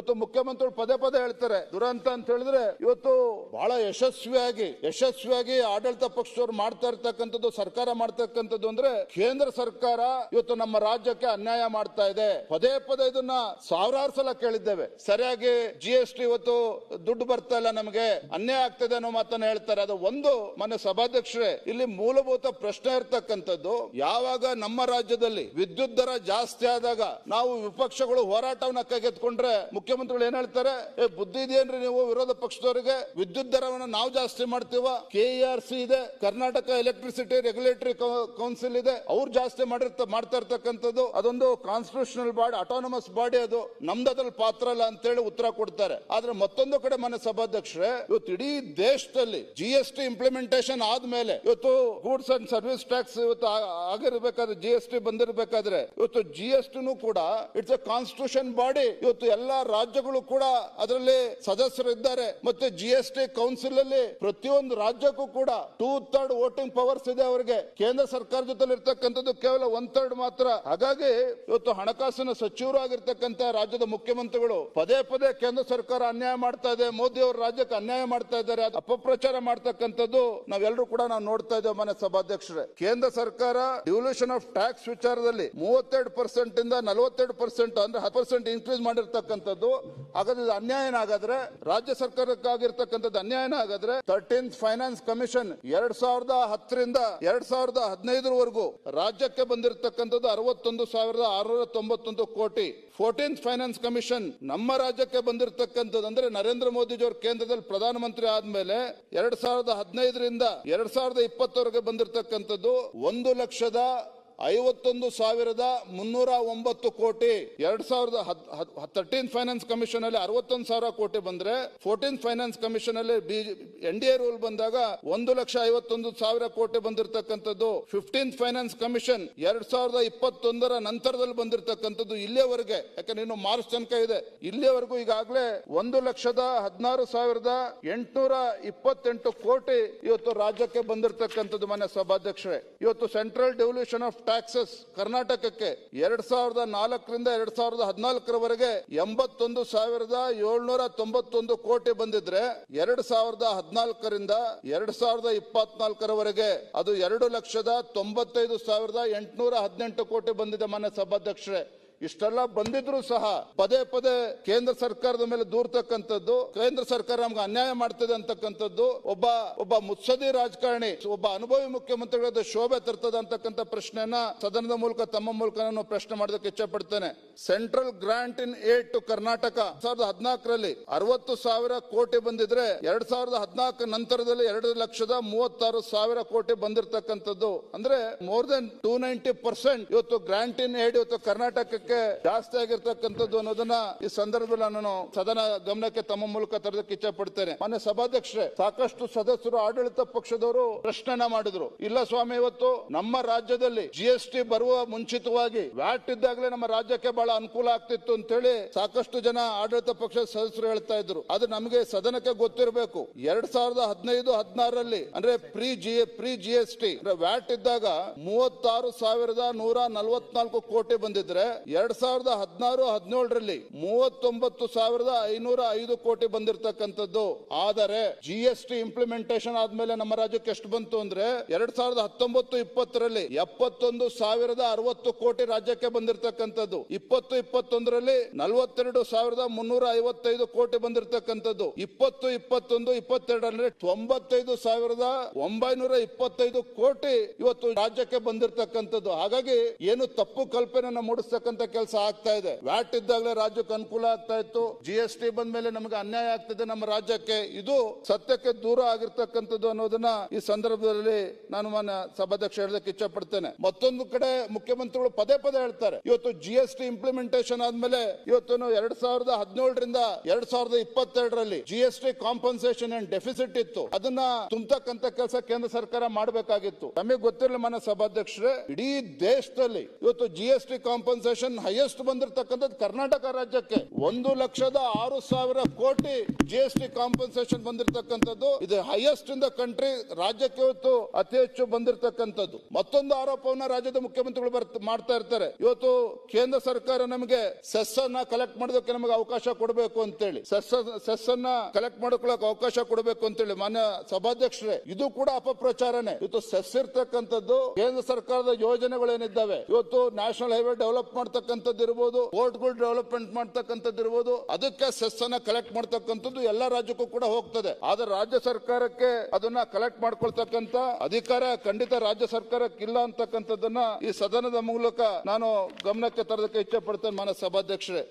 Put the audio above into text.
ಇವತ್ತು ಮುಖ್ಯಮಂತ್ರಿಗಳು ಪದೇ ಪದೇ ಹೇಳ್ತಾರೆ, ದುರಂತ ಅಂತ ಹೇಳಿದ್ರೆ ಇವತ್ತು ಬಹಳ ಯಶಸ್ವಿಯಾಗಿ ಯಶಸ್ವಿಯಾಗಿ ಆಡಳಿತ ಪಕ್ಷದವರು ಮಾಡ್ತಾ ಇರ್ತಕ್ಕಂಥದ್ದು, ಸರ್ಕಾರ ಮಾಡ್ತಕ್ಕಂಥದ್ದು ಅಂದ್ರೆ ಕೇಂದ್ರ ಸರ್ಕಾರ ಇವತ್ತು ನಮ್ಮ ರಾಜ್ಯಕ್ಕೆ ಅನ್ಯಾಯ ಮಾಡ್ತಾ ಇದೆ. ಪದೇ ಪದೇ ಇದನ್ನ ಸಾವಿರಾರು ಸಲ ಕೇಳಿದ್ದೇವೆ. ಸರಿಯಾಗಿ ಜಿ ಎಸ್ ಟಿ ಇವತ್ತು ದುಡ್ಡು ಬರ್ತಾ ಇಲ್ಲ ನಮಗೆ, ಅನ್ಯಾಯ ಆಗ್ತದೆ ಅನ್ನೋ ಮಾತನ್ನ ಹೇಳ್ತಾರೆ. ಅದು ಒಂದು ಮನೆ ಸಭಾಧ್ಯಕ್ಷರೇ, ಇಲ್ಲಿ ಮೂಲಭೂತ ಪ್ರಶ್ನೆ ಇರ್ತಕ್ಕಂಥದ್ದು, ಯಾವಾಗ ನಮ್ಮ ರಾಜ್ಯದಲ್ಲಿ ವಿದ್ಯುತ್ ದರ ಜಾಸ್ತಿ ಆದಾಗ ನಾವು ವಿಪಕ್ಷಗಳು ಹೋರಾಟವನ್ನ ಕೈಗೆತ್ಕೊಂಡ್ರೆ ಮುಖ್ಯಮಂತ್ರಿಗಳು ಏನ್ ಹೇಳ್ತಾರೆ? ಏ, ಬುದ್ಧಿ ಇದೆಯೇನ್ರಿ ನೀವು? ವಿರೋಧ ಪಕ್ಷದವರಿಗೆ ವಿದ್ಯುತ್ ದರವನ್ನು ನಾವು ಜಾಸ್ತಿ ಮಾಡ್ತೀವ. ಕೆ ಆರ್ ಸಿ ಇದೆ, ಕರ್ನಾಟಕ ಎಲೆಕ್ಟ್ರಿಸಿಟಿ ರೆಗ್ಯುಲೇಟರಿ ಕೌನ್ಸಿಲ್ ಇದೆ. ಅವ್ರು ಜಾಸ್ತಿ ಮಾಡಿರ್ತ, ಮಾಡ್ತಾ ಇರ್ತಕ್ಕಂಥದ್ದು ಅದೊಂದು ಕಾನ್ಸ್ಟಿಟ್ಯೂಷನಲ್ ಬಾಡಿ ಅಟಾನಮಸ್ ಬಾಡಿ ಅದು. ನಮ್ದು ಅದ್ರಲ್ಲಿ ಪಾತ್ರ ಇಲ್ಲ ಅಂತೇಳಿ ಉತ್ತರ ಕೊಡ್ತಾರೆ. ಆದ್ರೆ ಮತ್ತೊಂದು ಕಡೆ ಮನೆ ಸಭಾಧ್ಯಕ್ಷರೇ, ಇವತ್ತು ಇಡೀ ದೇಶದಲ್ಲಿ ಜಿ ಎಸ್ ಟಿ ಇಂಪ್ಲಿಮೆಂಟೇಷನ್ ಆದ್ಮೇಲೆ ಇವತ್ತು ಗೂಡ್ಸ್ ಅಂಡ್ ಸರ್ವಿಸ್ ಟ್ಯಾಕ್ಸ್ ಇವತ್ತು ಆಗಿರ್ಬೇಕಾದ್ರೆ ಜಿ ಎಸ್ ಟಿ ಬಂದಿರಬೇಕಾದ್ರೆ, ಇವತ್ತು ಜಿ ಎಸ್ ಟಿನೂ ಕೂಡ ಇಟ್ಸ್ ಎ ಕಾನ್ಸ್ಟಿಟ್ಯೂಷನ್ ಬಾಡಿ ಇವತ್ತು ಎಲ್ಲಾ ರಾಜ್ಯಗಳು ಕೂಡ ಅದರಲ್ಲಿ ಸದಸ್ಯರಿದ್ದಾರೆ ಮತ್ತೆ ಜಿ ಎಸ್ ಟಿ ಕೌನ್ಸಿಲ್ ಅಲ್ಲಿ ಪ್ರತಿಯೊಂದು ರಾಜ್ಯಕ್ಕೂ ಕೂಡ ಟೂ ಥರ್ಡ್ ವೋಟಿಂಗ್ ಪವರ್ಸ್ ಇದೆ ಅವರಿಗೆ. ಕೇಂದ್ರ ಸರ್ಕಾರ ಜೊತೆ ಇರ್ತಕ್ಕಂಥದ್ದು ಕೇವಲ ಒನ್ ಥರ್ಡ್ ಮಾತ್ರ. ಹಾಗಾಗಿ ಇವತ್ತು ಹಣಕಾಸಿನ ಸಚಿವರು ಆಗಿರ್ತಕ್ಕಂಥ ರಾಜ್ಯದ ಮುಖ್ಯಮಂತ್ರಿಗಳು ಪದೇ ಪದೇ ಕೇಂದ್ರ ಸರ್ಕಾರ ಅನ್ಯಾಯ ಮಾಡ್ತಾ ಇದೆ. ಮೋದಿ ಅವರು ರಾಜ್ಯಕ್ಕೆ ಅನ್ಯಾಯ ಮಾಡ್ತಾ ಇದ್ದಾರೆ. ಅದು ಅಪಪ್ರಚಾರ ಮಾಡ್ತಕ್ಕಂಥದ್ದು ನಾವೆಲ್ಲರೂ ಕೂಡ ನಾವು ನೋಡ್ತಾ ಇದ್ದೇವೆ ಮನೆ ಸಭಾಧ್ಯಕ್ಷರೇ. ಕೇಂದ್ರ ಸರ್ಕಾರ ಡಿವಲ್ಯೂಷನ್ ಆಫ್ ಟ್ಯಾಕ್ಸ್ ವಿಚಾರದಲ್ಲಿ ಮೂವತ್ತೆರಡು ಪರ್ಸೆಂಟ್ ಇಂದ ನಲವತ್ತೆರಡು ಪರ್ಸೆಂಟ್ ಅಂದ್ರೆ ಹತ್ತು ಪರ್ಸೆಂಟ್ ಇನ್ಕ್ರೀಸ್ ಮಾಡಿರ್ತಕ್ಕಂಥದ್ದು. ಹಾಗಾದ್ರೆ ಇದು ಅನ್ಯಾಯನ ಹಾಗಾದ್ರೆ ರಾಜ್ಯ ಸರ್ಕಾರಕ್ಕಾಗಿರ್ತಕ್ಕಂಥದ್ದು ಅನ್ಯಾಯನ ಹಾಗಾದ್ರೆ ತರ್ಟೀನ್ತ್ ಫೈನಾನ್ಸ್ ಕಮಿಷನ್ ಎರಡ್ ಸಾವಿರದ ಹತ್ತರಿಂದ ಎರಡ್ ಸಾವಿರದ ಹದಿನೈದರವರೆಗೂ ರಾಜ್ಯಕ್ಕೆ ಬಂದಿರತಕ್ಕಂಥದ್ದು ಅರವತ್ತೊಂದು ಸಾವಿರದ ಆರುನೂರ ತೊಂಬತ್ತೊಂದು ಕೋಟಿ. ಫೋರ್ಟೀನ್ತ್ ಫೈನಾನ್ಸ್ ಕಮಿಷನ್ ನಮ್ಮ ರಾಜ್ಯಕ್ಕೆ ಬಂದಿರತಕ್ಕಂಥದ್ದು ಅಂದ್ರೆ ನರೇಂದ್ರ ಮೋದಿಜಿಯವರು ಕೇಂದ್ರದಲ್ಲಿ ಪ್ರಧಾನಮಂತ್ರಿ ಆದ್ಮೇಲೆ ಎರಡ್ ಸಾವಿರದ ಹದಿನೈದರಿಂದ ಎರಡ್ ಸಾವಿರದ ಇಪ್ಪತ್ತವರೆಗೆ ಬಂದಿರತಕ್ಕಂಥದ್ದು ಒಂದು ಲಕ್ಷದ ಐವತ್ತೊಂದು ಸಾವಿರದ ಮುನ್ನೂರ ಒಂಬತ್ತು ಕೋಟಿ, ಎರಡ್ ಸಾವಿರದ ತರ್ಟೀನ್ ಫೈನಾನ್ಸ್ ಕಮಿಷನ್ ಅಲ್ಲಿ ಅರವತ್ತೊಂದು ಸಾವಿರ ಕೋಟಿ ಬಂದ್ರೆ ಫೋರ್ಟೀನ್ ಫೈನಾನ್ಸ್ ಕಮಿಷನ್ ಅಲ್ಲಿ ಎನ್ ಡಿ ಎ ರೂಲ್ ಬಂದಾಗ ಒಂದು ಲಕ್ಷ ಐವತ್ತೊಂದು ಸಾವಿರ ಕೋಟಿ ಬಂದಿರತಕ್ಕಂಥದ್ದು. ಫಿಫ್ಟೀನ್ ಫೈನಾನ್ಸ್ ಕಮಿಷನ್ ಎರಡ್ ಸಾವಿರದ ಇಪ್ಪತ್ತೊಂದರ ನಂತರದಲ್ಲಿ ಬಂದಿರತಕ್ಕಂಥದ್ದು ಇಲ್ಲಿಯವರೆಗೆ. ಯಾಕಂದ್ರೆ ಇನ್ನು ಮಾರ್ಚ್ ತನಕ ಇದೆ. ಇಲ್ಲಿಯವರೆಗೂ ಈಗಾಗಲೇ ಒಂದು ಲಕ್ಷದ ಹದಿನಾರು ಸಾವಿರದ ಎಂಟುನೂರ ಇಪ್ಪತ್ತೆಂಟು ಕೋಟಿ ಇವತ್ತು ರಾಜ್ಯಕ್ಕೆ ಬಂದಿರತಕ್ಕಂಥದ್ದು ಮನೆ ಸಭಾಧ್ಯಕ್ಷರೇ. ಇವತ್ತು ಸೆಂಟ್ರಲ್ ಡೆವಲ್ಯೂಷನ್ ಆಫ್ ಟ್ಯಾಕ್ಸಸ್ ಕರ್ನಾಟಕಕ್ಕೆ ಎರಡ್ ಸಾವಿರದ ನಾಲ್ಕರಿಂದ ಎರಡ್ ಸಾವಿರದ ಹದಿನಾಲ್ಕರವರೆಗೆ ಎಂಬತ್ತೊಂದು ಸಾವಿರದ ಏಳ್ನೂರ ತೊಂಬತ್ತೊಂದು ಕೋಟಿ ಬಂದಿದ್ರೆ ಎರಡ್ ಸಾವಿರದ ಹದಿನಾಲ್ಕರಿಂದ ಎರಡ್ ಸಾವಿರದ ಇಪ್ಪತ್ನಾಲ್ಕರವರೆಗೆ ಅದು ಎರಡು ಲಕ್ಷದ ತೊಂಬತ್ತೈದು ಸಾವಿರದ ಎಂಟುನೂರ ಹದಿನೆಂಟು ಕೋಟಿ ಬಂದಿದೆ ಮಾನ್ಯ ಸಭಾಧ್ಯಕ್ಷರೇ. ಇಷ್ಟೆಲ್ಲ ಬಂದಿದ್ರು ಸಹ ಪದೇ ಪದೇ ಕೇಂದ್ರ ಸರ್ಕಾರದ ಮೇಲೆ ದೂರ್ತಕ್ಕಂಥದ್ದು, ಕೇಂದ್ರ ಸರ್ಕಾರ ನಮ್ಗೆ ಅನ್ಯಾಯ ಮಾಡ್ತದೆ ಅಂತಕ್ಕಂಥದ್ದು, ಒಬ್ಬ ಒಬ್ಬ ಮುತ್ಸದಿ ರಾಜಕಾರಣಿ, ಒಬ್ಬ ಅನುಭವಿ ಮುಖ್ಯಮಂತ್ರಿಗಳಾದ ಶೋಭೆ ತರ್ತದ ಅಂತಕ್ಕಂಥ ಪ್ರಶ್ನೆಯನ್ನ ಸದನದ ಮೂಲಕ ತಮ್ಮ ಮೂಲಕ ನಾನು ಪ್ರಶ್ನೆ ಮಾಡೋದಕ್ಕೆ ಇಚ್ಛೆ ಪಡ್ತೇನೆ central grant in aid to Karnataka ಸಾವಿರದ ಹದಿನಾಲ್ಕರಲ್ಲಿ ಅರವತ್ತು ಸಾವಿರ ಕೋಟಿ ಬಂದಿದ್ರೆ ಎರಡ್ ಸಾವಿರದ ಹದಿನಾಲ್ಕು ನಂತರದಲ್ಲಿ ಎರಡು ಲಕ್ಷದ ಮೂವತ್ತಾರು ಸಾವಿರ ಕೋಟಿ ಬಂದಿರತಕ್ಕಂಥದ್ದು. ಅಂದ್ರೆ more than two ninety percent ಇವತ್ತು ಗ್ರಾಂಟ್ ಇನ್ ಏಡ್ ಇವತ್ತು ಕರ್ನಾಟಕಕ್ಕೆ ಜಾಸ್ತಿ ಆಗಿರ್ತಕ್ಕಂಥದ್ದು ಅನ್ನೋದನ್ನ ಈ ಸಂದರ್ಭದಲ್ಲಿ ನಾನು ಸದನ ಗಮನಕ್ಕೆ ತಮ್ಮ ಮೂಲಕ ತರೋದಕ್ಕೆ ಇಚ್ಛೆ ಪಡ್ತೇನೆ. ಮೊನ್ನೆ ಸಭಾಧ್ಯಕ್ಷರೇ, ಸಾಕಷ್ಟು ಸದಸ್ಯರು ಆಡಳಿತ ಪಕ್ಷದವರು ಪ್ರಶ್ನೆನ ಮಾಡಿದ್ರು. ಇಲ್ಲ ಸ್ವಾಮಿ, ಇವತ್ತು ನಮ್ಮ ರಾಜ್ಯದಲ್ಲಿ ಜಿ ಟಿ ಬರುವ ಮುಂಚಿತವಾಗಿ ವ್ಯಾಟ್ ಇದ್ದಾಗಲೇ ನಮ್ಮ ರಾಜ್ಯಕ್ಕೆ ಬಹಳ ಅನುಕೂಲ ಆಗ್ತಿತ್ತು ಅಂತ ಹೇಳಿ ಸಾಕಷ್ಟು ಜನ ಆಡಳಿತ ಪಕ್ಷದ ಸದಸ್ಯರು ಹೇಳ್ತಾ ಇದ್ರು. ಅದು ನಮಗೆ ಸದನಕ್ಕೆ ಗೊತ್ತಿರಬೇಕು. ಎರಡ್ ಸಾವಿರದ ಹದಿನೈದು, ಹದಿನಾರರಲ್ಲಿ ಅಂದ್ರೆ pre G pre G S T VAT ಇದ್ದಾಗ ಮೂವತ್ತಾರು ಸಾವಿರದ ನೂರ ನಲವತ್ನಾಲ್ಕು ಕೋಟಿ ಬಂದಿದ್ರೆ ಎರಡ್ ಸಾವಿರದ ಹದಿನಾರು, ಹದಿನೇಳರಲ್ಲಿ ಮೂವತ್ತೊಂಬತ್ತು ಸಾವಿರದ ಐನೂರ ಐದು ಕೋಟಿ ಬಂದಿರತಕ್ಕಂಥದ್ದು. ಆದರೆ ಜಿ ಎಸ್ ಟಿ ಇಂಪ್ಲಿಮೆಂಟೇಷನ್ ಆದ್ಮೇಲೆ ನಮ್ಮ ರಾಜ್ಯಕ್ಕೆ ಎಷ್ಟು ಬಂತು ಅಂದ್ರೆ ಎರಡ್ ಸಾವಿರದ ಹತ್ತೊಂಬತ್ತು ಇಪ್ಪತ್ತರಲ್ಲಿ ಎಪ್ಪತ್ತೊಂದು ಸಾವಿರದ ಅರವತ್ತು ಕೋಟಿ ರಾಜ್ಯಕ್ಕೆ ಬಂದಿರತಕ್ಕಂಥದ್ದು. ಇಪ್ಪತ್ತು ಇಪ್ಪತ್ತೊಂದರಲ್ಲಿ ನಲವತ್ತೆರಡು ಸಾವಿರದ ಮುನ್ನೂರ ಐವತ್ತೈದು ಕೋಟಿ ಬಂದಿರತಕ್ಕಂಥದ್ದು. ಇಪ್ಪತ್ತು ಇಪ್ಪತ್ತೊಂದು, ಇಪ್ಪತ್ತೆರಡರಲ್ಲಿ ತೊಂಬತ್ತೈದು ಸಾವಿರದ ಒಂಬೈನೂರ ಇಪ್ಪತ್ತೈದು ಕೋಟಿ ಇವತ್ತು ರಾಜ್ಯಕ್ಕೆ ಬಂದಿರತಕ್ಕಂಥದ್ದು. ಹಾಗಾಗಿ ಏನು ತಪ್ಪು ಕಲ್ಪನೆಯನ್ನು ಮೂಡಿಸ್ತಕ್ಕಂಥ ಕೆಲಸ ಆಗ್ತಾ ಇದೆ. ವ್ಯಾಟ್ ಇದ್ದಾಗಲೇ ರಾಜ್ಯಕ್ಕೆ ಅನುಕೂಲ ಆಗ್ತಾ ಇತ್ತು. ಜಿ ಎಸ್ ಟಿ ಬಂದ ಮೇಲೆ ನಮಗೆ ಅನ್ಯಾಯ ಆಗ್ತದೆ ನಮ್ಮ ರಾಜ್ಯಕ್ಕೆ. ಇದು ಸತ್ಯಕ್ಕೆ ದೂರ ಆಗಿರ್ತಕ್ಕಂಥದ್ದು ಅನ್ನೋದನ್ನ ಈ ಸಂದರ್ಭದಲ್ಲಿ ನಾನು ಮಾನ್ಯ ಸಭಾಧ್ಯಕ್ಷ ಹೇಳೋದಕ್ಕೆ ಇಚ್ಛೆ ಪಡ್ತೇನೆ ಮತ್ತೊಂದು ಕಡೆ ಮುಖ್ಯಮಂತ್ರಿಗಳು ಪದೇ ಪದೇ ಹೇಳ್ತಾರೆ, ಇವತ್ತು ಜಿ ಎಸ್ ಟಿ ಇಂಪ್ಲಿಮೆಂಟೇಷನ್ ಆದ್ಮೇಲೆ ಇವತ್ತು ಎರಡ್ ಸಾವಿರದ ಹದಿನೇಳರಿಂದ ಎರಡ್ ಸಾವಿರದ ಇಪ್ಪತ್ತೆರಡರಲ್ಲಿ G S T compensation and deficit ಇತ್ತು. ಅದನ್ನ ತುಂಬತಕ್ಕಂತ ಕೆಲಸ ಕೇಂದ್ರ ಸರ್ಕಾರ ಮಾಡಬೇಕಾಗಿತ್ತು. ನಮಗೆ ಗೊತ್ತಿರಲಿಲ್ಲ ಮನ ಸಭಾಧ್ಯಕ್ಷರೇ, ಇಡೀ ದೇಶದಲ್ಲಿ ಇವತ್ತು G S T compensation highest ಬಂದಿರತಕ್ಕಂಥದ್ದು ಕರ್ನಾಟಕ ರಾಜ್ಯಕ್ಕೆ. ಒಂದು ಲಕ್ಷದ ಆರು ಸಾವಿರ ಕೋಟಿ ಜಿ ಎಸ್ ಟಿ ಕಾಂಪನ್ಸೇಷನ್ ಬಂದಿರತಕ್ಕಂಥದ್ದು. ಇದು ಹೈಯೆಸ್ಟ್ ಇನ್ ದ ಕಂಟ್ರಿ ರಾಜ್ಯಕ್ಕೆ ಇವತ್ತು ಅತಿ ಹೆಚ್ಚು ಬಂದಿರತಕ್ಕಂಥದ್ದು. ಮತ್ತೊಂದು ಆರೋಪವನ್ನ ರಾಜ್ಯದ ಮುಖ್ಯಮಂತ್ರಿಗಳು ಮಾಡ್ತಾ ಇರ್ತಾರೆ. ಇವತ್ತು ಕೇಂದ್ರ ಸರ್ಕಾರ ನಮಗೆ ಸೆಸ್ ಅನ್ನ ಕಲೆಕ್ಟ್ ಮಾಡೋದಕ್ಕೆ ನಮಗೆ ಅವಕಾಶ ಕೊಡಬೇಕು ಅಂತೇಳಿ. ಸೆಸ್ ಸೆಸ್ ಅನ್ನ ಕಲೆಕ್ಟ್ ಮಾಡ್ಕೊಳ್ಳೋಕೆ ಅವಕಾಶ ಕೊಡಬೇಕು ಅಂತೇಳಿ ಮಾನ್ಯ ಸಭಾಧ್ಯಕ್ಷರೇ. ಇದು ಕೂಡ ಅಪಪ್ರಚಾರನೇ. ಇವತ್ತು ಸೆಸ್ ಇರ್ತಕ್ಕಂಥದ್ದು ಕೇಂದ್ರ ಸರ್ಕಾರದ ಯೋಜನೆಗಳೇನಿದ್ದಾವೆ. ಇವತ್ತು ನ್ಯಾಷನಲ್ ಹೈವೇ ಡೆವಲಪ್ ಮಾಡ್ತಕ್ಕಂಥದ್ದು ಇರ್ಬೋದು ಕೋರ್ಟ್ಗಳು ಡೆವಲಪ್ಮೆಂಟ್ ಮಾಡ್ತಕ್ಕಂಥದ್ದು ಇರ್ಬೋದು ಅದಕ್ಕೆ ಸೆಸ್ ಅನ್ನ ಕಲೆಕ್ಟ್ ಮಾಡ್ತಕ್ಕಂಥದ್ದು ಎಲ್ಲ ರಾಜ್ಯಕ್ಕೂ ಕೂಡ ಹೋಗ್ತದೆ. ಆದ್ರೆ ರಾಜ್ಯ ಸರ್ಕಾರಕ್ಕೆ ಅದನ್ನ ಕಲೆಕ್ಟ್ ಮಾಡ್ಕೊಳ್ತಕ್ಕಂಥ ಅಧಿಕಾರ ಖಂಡಿತ ರಾಜ್ಯ ಸರ್ಕಾರಕ್ಕೆ ಇಲ್ಲ ಅಂತಕ್ಕಂಥದ್ದನ್ನ ಈ ಸದನದ ಮೂಲಕ ನಾನು ಗಮನಕ್ಕೆ ತರೋದಕ್ಕೆ ಇಚ್ಛೆ ಪಡ್ತೇನೆ ಮಾನ್ಯ ಸಭಾಧ್ಯಕ್ಷರೇ.